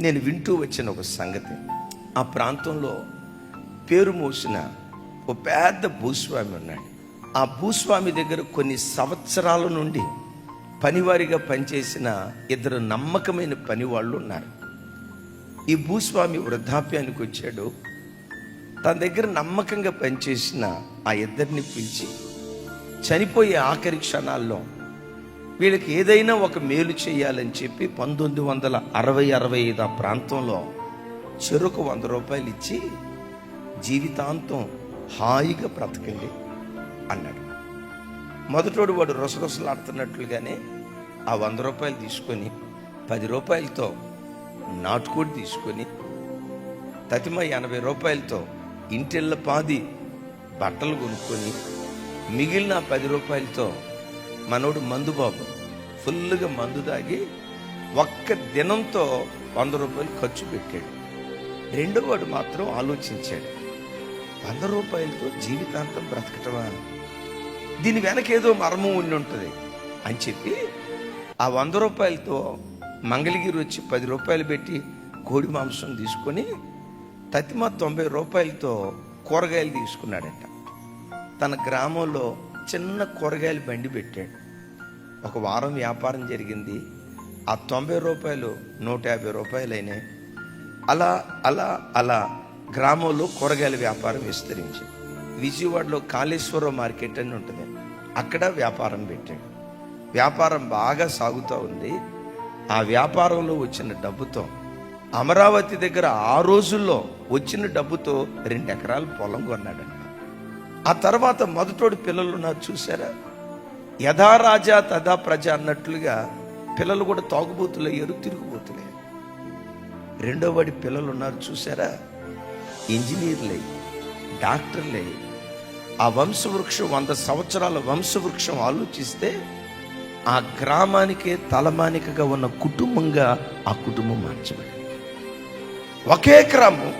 నేను వింటూ వచ్చిన ఒక సంగతి. ఆ ప్రాంతంలో పేరు మోసిన ఒక పెద్ద భూస్వామి ఉన్నాడు. ఆ భూస్వామి దగ్గర కొన్ని సంవత్సరాల నుండి పనివారిగా పనిచేసిన ఇద్దరు నమ్మకమైన పని వాళ్ళు ఉన్నారు. ఈ భూస్వామి వృద్ధాప్యానికి వచ్చాడు. తన దగ్గర నమ్మకంగా పనిచేసిన ఆ ఇద్దరిని పిలిచి చనిపోయే ఆఖరి క్షణాల్లో వీళ్ళకి ఏదైనా ఒక మేలు చేయాలని చెప్పి పంతొమ్మిది వందల అరవై అరవై ఐదు ఆ ప్రాంతంలో చెరుకు వంద రూపాయలు ఇచ్చి జీవితాంతం హాయిగా బ్రతకండి అన్నాడు. మొదటోడు వాడు రొసరొసలాడుతున్నట్లుగానే ఆ వంద రూపాయలు తీసుకొని పది రూపాయలతో నాటుకోడి తీసుకొని తతిమ ఎనభై రూపాయలతో ఇంటిళ్ళ పాది బట్టలు కొనుక్కొని మిగిలిన పది రూపాయలతో మనోడు మందు బాబు. ఫుల్గా మందు తాగి ఒక్క దినంతో వంద రూపాయలు ఖర్చు పెట్టాడు. రెండో వాడు మాత్రం ఆలోచించాడు. వంద రూపాయలతో జీవితాంతం బ్రతకటమా? దీని వెనక ఏదో మర్మం ఉండి ఉంటుంది అని చెప్పి ఆ వంద రూపాయలతో మంగళగిరి వచ్చి పది రూపాయలు పెట్టి కోడి మాంసం తీసుకొని తతిమ తొంభై రూపాయలతో కూరగాయలు తీసుకున్నాడట. తన గ్రామంలో చిన్న కూరగాయల బండి పెట్టాడు. ఒక వారం వ్యాపారం జరిగింది. ఆ తొంభై రూపాయలు నూట యాభై రూపాయలు అయినాయి అలా అలా అలా గ్రామంలో కూరగాయల వ్యాపారం విస్తరించి విజయవాడలో కాళేశ్వరం మార్కెట్ అని ఉంటుంది. అక్కడ వ్యాపారం పెట్టాడు. వ్యాపారం బాగా సాగుతూ ఉంది. ఆ వ్యాపారంలో వచ్చిన డబ్బుతో అమరావతి దగ్గర ఆ రోజుల్లో వచ్చిన డబ్బుతో రెండు ఎకరాల పొలం కొన్నాడంట. ఆ తర్వాత మొదటోడు పిల్లలు ఉన్నారు చూసారా యథా రాజా తదా ప్రజ అన్నట్లుగా పిల్లలు కూడా తాగుబోతులయ్యారు తిరుగుబోతులయ్యారు రెండో వాడి పిల్లలు ఉన్నారు చూసారా ఇంజనీర్లే డాక్టర్లే. ఆ వంశవృక్షం వంద సంవత్సరాల వంశవృక్షం ఆలోచిస్తే ఆ గ్రామానికే తలమానికగా ఉన్న కుటుంబంగా ఆ కుటుంబం మార్చబడింది. ఒకే క్రమం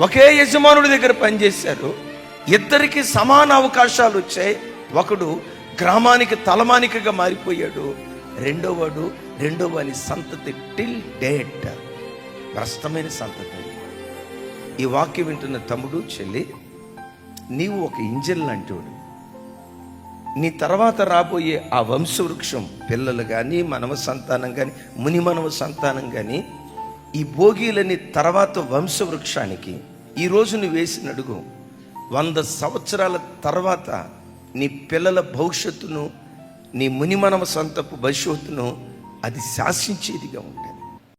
ఒకే యజమానుడి దగ్గర పనిచేశారు. ఇద్దరికి సమాన అవకాశాలు వచ్చాయి. ఒకడు గ్రామానికి తలమానికగా మారిపోయాడు. రెండోవాడు రెండో వాని సంతతి టిల్ డేట్. భ్రష్టమైన సంతతి ఈ వాక్యం వింటున్న తమ్ముడు చెల్లి నీవు ఒక ఇంజన్ లాంటివాడు. నీ తర్వాత రాబోయే ఆ వంశవృక్షం పిల్లలు కానీ మనవ సంతానం కానీ ముని మనవ సంతానం కానీ ఈ భోగిలని తర్వాత వంశవృక్షానికి ఈరోజు నువ్వు వేసిన అడుగు వంద సంవత్సరాల తర్వాత నీ పిల్లల భవిష్యత్తును నీ ముని మనవ సంతపు భవిష్యత్తును అది శాసించేదిగా ఉంటుంది